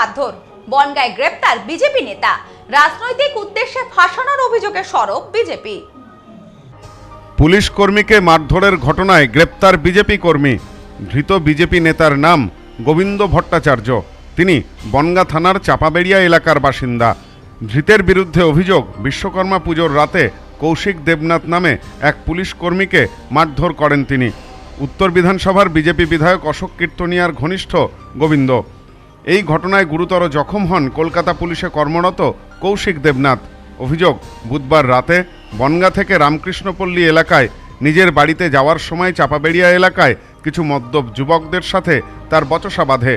মারধর। বনগায় গ্রেপ্তার বিজেপি নেতা। রাজনৈতিক উদ্দেশ্যে ফাঁসানোর অভিযোগে সরব বিজেপি। পুলিশ কর্মীকে মারধরের ঘটনায় গ্রেপ্তার বিজেপি কর্মী। ধৃত বিজেপি নেতার নাম গোবিন্দ ভট্টাচার্য। তিনি বনগা থানার চাপাবেড়িয়া এলাকার বাসিন্দা। ধৃতের বিরুদ্ধে অভিযোগ বিশ্বকর্মা পুজোর রাতে কৌশিক দেবনাথ নামে এক পুলিশ কর্মীকে মারধর করেন তিনি। উত্তর বিধানসভার বিজেপি বিধায়ক অশোক কীর্তনিয়ার ঘনিষ্ঠ গোবিন্দ। এই ঘটনায় গুরুতর জখম হন কলকাতা পুলিশে কর্মরত কৌশিক দেবনাথ। অভিযোগ, বুধবার রাতে বনগা থেকে রামকৃষ্ণপল্লী এলাকায় নিজের বাড়িতে যাওয়ার সময় চাপাবেড়িয়া এলাকায় কিছু মদ্যপ যুবকদের সাথে তার বচসা বাঁধে।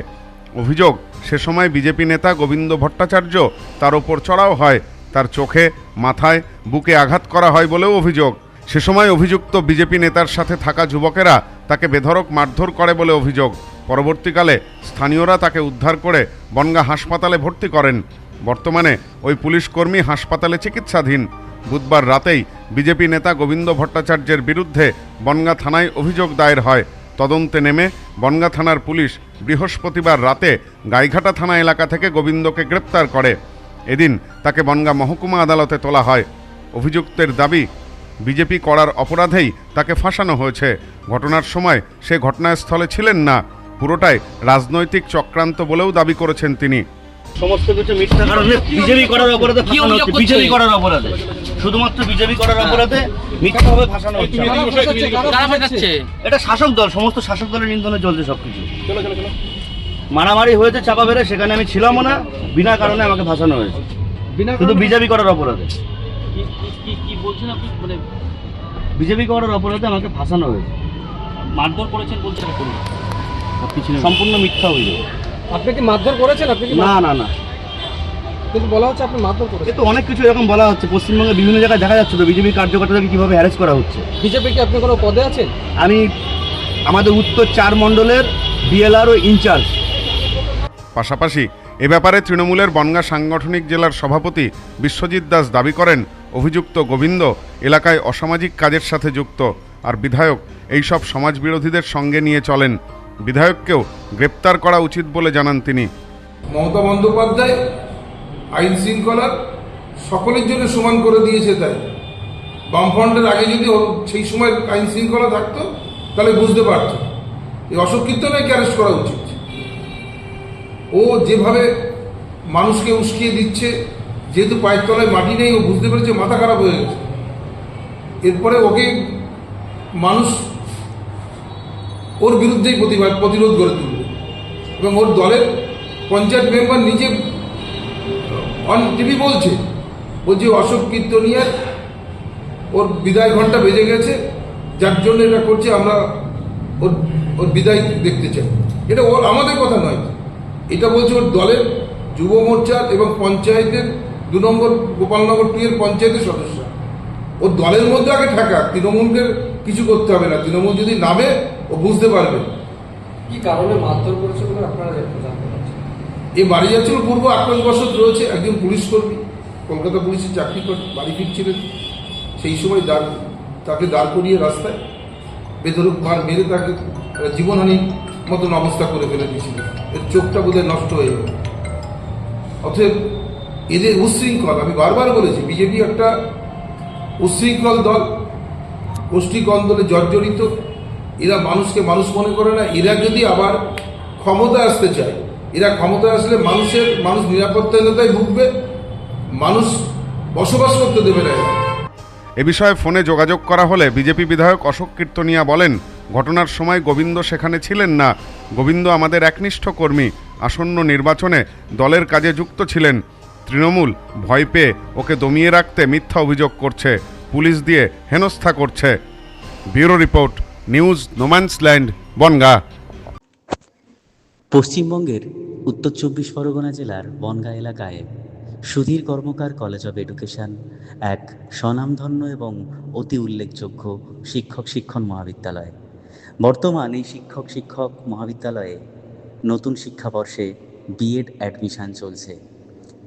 অভিযোগ, সে সময় বিজেপি নেতা গোবিন্দ ভট্টাচার্য তার ওপর চড়াও হয়, তার চোখে, মাথায়, বুকে আঘাত করা হয় বলেও অভিযোগ। সে সময় অভিযুক্ত বিজেপি নেতার সাথে থাকা যুবকেরা তাকে বেধড়ক মারধর করে বলে অভিযোগ। পরবর্তীকালে স্থানীয়রা তাকে উদ্ধার করে বনগা হাসপাতালে ভর্তি করেন। বর্তমানে ওই পুলিশ কর্মী হাসপাতালে চিকিৎসাধীন। বুধবার রাতেই বিজেপি নেতা গোবিন্দ ভট্টাচার্যের বিরুদ্ধে বনগা থানায় অভিযোগ দায়ের হয়। তদন্তে নেমে বনগা থানার পুলিশ বৃহস্পতিবার রাতে গাইঘাটা থানা এলাকা থেকে গোবিন্দকে গ্রেপ্তার করে। এদিন তাকে বনগা মহকুমা আদালতে তোলা হয়। অভিযুক্তের দাবি, বিজেপি করার অপরাধেই তাকে ফাঁসানো হয়েছে। ঘটনার সময় সে ঘটনাস্থলে ছিলেন না। পুরোটাই রাজনৈতিক চক্রান্ত বলেও দাবি করেছেন তিনি। সমস্ত কিছু মিথ্যা কারণে বিজেপি করার অপরাধে ফাঁসানো হচ্ছে বিজেপি করার অপরাধে। শুধুমাত্র বিজেপি করার অপরাধে মিথ্যাভাবে ফাঁসানো হচ্ছে। এটা শাসক দল সমস্ত শাসক দলের নিন্দনে চলছে সবকিছু। মারামারি হয়েছে চাপা বেড়ে সেখানে আমি ছিলামও না বিনা কারণে আমাকে ফাঁসানো হয়েছে। শুধু বিজেপি করার অপরাধে। কি- কি- কি- কি বলছেন আপনি? মানে বিজেপি করার অপরাধে আমাকে ফাঁসানো হয়েছে। মারধর করেছেন বলছেন সম্পূর্ণ মিথ্যা অভিযোগ। আপনি কি মারধর করেছেন? আপনি কি না না না। কিন্তু বলা হচ্ছে আপনি মারধর করেছেন। তো অনেক কিছু এরকম বলা হচ্ছে। পশ্চিমবঙ্গে বিভিন্ন জায়গায় দেখা যাচ্ছে তো বিজেপি কীভাবে হ্যারেস করা হচ্ছে। বিজেপি কি আপনি কোনো পদে আছেন? আমি আমাদের উত্তর চার মণ্ডলের বিএলআরও ইনচার্জ। পাশাপাশি এ ব্যাপারে তৃণমূলের বনগা সাংগঠনিক জেলার সভাপতি বিশ্বজিৎ দাস দাবি করেন অভিযুক্ত গোবিন্দ এলাকায় অসামাজিক কাজের সাথে যুক্ত। আর বিধায়ক এইসব সমাজবিরোধীদের সঙ্গে নিয়ে চলেন। বিধায়ককেও গ্রেপ্তার করা উচিত বলে জানান তিনি। মমতা বন্দ্যোপাধ্যায় আইন শৃঙ্খলা সকলের জন্য সমান করে দিয়েছে তাই। বামফ্রন্টের আগে যদি সেই সময় আইন শৃঙ্খলা থাকতো, তাহলে বুঝতে পারত। এই অশোক কীর্তনকে অ্যারেস্ট করা উচিত। ও যেভাবে মানুষকে উস্কিয়ে দিচ্ছে, যেহেতু পায়ের তলায় মাটি নেই, ও বুঝতে পেরেছে মাথা খারাপ হয়ে গেছে। এরপরে ওকে মানুষ ওর বিরুদ্ধেই প্রতিবাদ, প্রতিরোধ গড়ে তুলবে। এবং ওর দলের পঞ্চায়েত মেম্বার নিজে, অন টিভি বলছে বলছে, অশোক কীর্তনিয়ার, ওর বিদায় ঘণ্টা বেজে গেছে, যার জন্য এটা করছে, আমরা ওর ওর বিদায় দেখতে চাই। এটা ওর, আমাদের কথা নয়। এটা বলছে ওর দলের যুব মোর্চার এবং পঞ্চায়েতের দু নম্বর গোপালনগর টু এর পঞ্চায়েতের সদস্য। ওর দলের মধ্যে আগে থাকা তৃণমূলকে কিছু করতে হবে না। তৃণমূল যদি নামে ও বুঝতে পারবে। কি কারণে মারধর করেছে বলে আপনারা এই বাড়ি যাচ্ছিল পূর্ব আক্রোশ বছর রয়েছে একজন পুলিশ কর্মী। কলকাতা পুলিশের চাকরি করে বাড়ি ফিরছিলেন। সেই সময় দাঁড় তাকে দাঁড় করিয়ে রাস্তায় বেধরক মার মেরে তাকে জীবনহানির মতন অবস্থা করে ফেলে দিয়েছিল। এর চোখটা বোধহয় নষ্ট হয়ে গেল। অতএব এদের উশৃঙ্খল আমি বারবার বলেছি বিজেপি একটা উচ্ছৃঙ্খল দল গোষ্ঠী কন্দলে জর্জরিত, এরা মানুষকে মানুষ মনে করে না, এরা যদি আবার ক্ষমতা আসতে চায়, এরা ক্ষমতা আসলে মানুষের, মানুষ নিরাপত্তাহীনতায় ভুগবে, মানুষ বসবাস করতে দেবে না এ বিষয়ে ফোনে যোগাযোগ করা হলে বিজেপি বিধায়ক অশোক কীর্তনিয়া বলেন, ঘটনার সময় গোবিন্দ সেখানে ছিলেন না, গোবিন্দ আমাদের একনিষ্ঠ কর্মী, আসন্ন নির্বাচনে দলের কাজে যুক্ত ছিলেন। তৃণমূল ভয় পেয়ে ওকে দমিয়ে রাখতে মিথ্যা অভিযোগ করছে, পুলিশ দিয়ে হেনস্থা করছে। Bureau report, news no man's land Bongaon. পশ্চিমবঙ্গের উত্তর চব্বিশ পরগনা জেলার বনগা এলাকায় Sudhir Karmakar college of education এক স্বনামধন্য এবং অতি উল্লেখযোগ্য শিক্ষক শিক্ষণ মহাবিদ্যালয়। বর্তমান এই শিক্ষক শিক্ষক মহাবিদ্যালয়ে নতুন শিক্ষাবর্ষে বিএড অ্যাডমিশন চলছে।